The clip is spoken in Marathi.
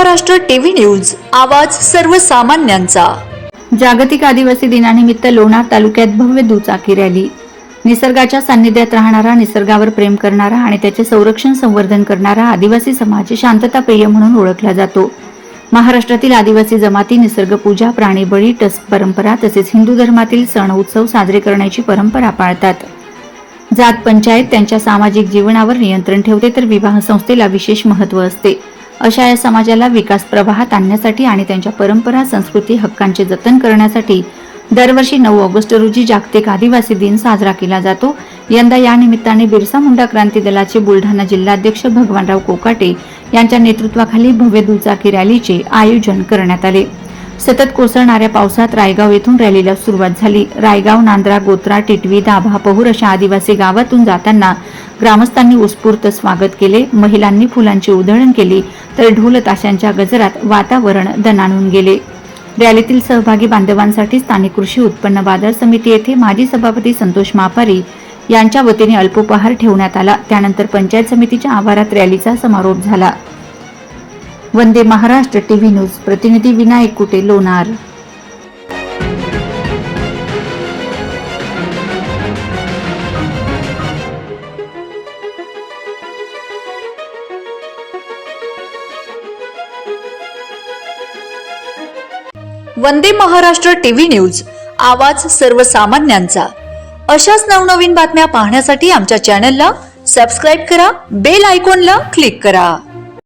महाराष्ट्र टीव्ही न्यूज आवाज सर्वसामान्यांचा. जागतिक आदिवासी दिनानिमित्त लोणार तालुक्यात भव्य दुचाकी रॅली. निसर्गाच्या सान्निध्यात राहणारा निसर्गावर प्रेम करणारा आणि त्याचे संरक्षण संवर्धन करणारा आदिवासी समाज शांतताप्रिय म्हणून ओळखला जातो. महाराष्ट्रातील आदिवासी जमाती निसर्गपूजा प्राणीबळी टस परंपरा तसेच हिंदू धर्मातील सण उत्सव साजरे करण्याची परंपरा पाळतात. जात पंचायत त्यांच्या सामाजिक जीवनावर नियंत्रण ठेवते तर विवाह संस्थेला विशेष महत्त्व असते. अशा या समाजाला विकास प्रवाहात आणण्यासाठी आणि त्यांच्या परंपरा संस्कृती हक्कांचे जतन करण्यासाठी दरवर्षी नऊ ऑगस्ट रोजी जागतिक आदिवासी दिन साजरा केला जातो. यंदा या निमित्ताने बिरसा मुंडा क्रांती दलाचे बुलढाणा जिल्हाध्यक्ष भगवानराव कोकाटे यांच्या नेतृत्वाखाली भव्य दुचाकी रॅलीचे आयोजन करण्यात आले. सतत कोसळणाऱ्या पावसात रायगाव येथून रॅलीला सुरुवात झाली. रायगाव नांद्रा गोत्रा टिटवी दाभा पहूर अशा आदिवासी गावातून जाताना ग्रामस्थांनी उत्स्फूर्त स्वागत केले. महिलांनी फुलांची उधळण केली तर ढोल ताशांच्या गजरात वातावरण दणाणून गेले. रॅलीतील सहभागी बांधवांसाठी स्थानिक कृषी उत्पन्न बाजार समिती येथे माजी सभापती संतोष मापारी यांच्या वतीने अल्पोपहार ठेवण्यात आला. त्यानंतर पंचायत समितीच्या आवारात रॅलीचा समारोप झाला. Vande Maharashtra TV news. प्रतिनिधी विनायक कुटे लोणार. वंदे महाराष्ट्र टीव्ही न्यूज आवाज सर्वसामान्यांचा. अशाच नवनवीन बातम्या पाहण्यासाठी आमच्या चॅनलला सबस्क्राईब करा बेल आयकॉनला क्लिक करा.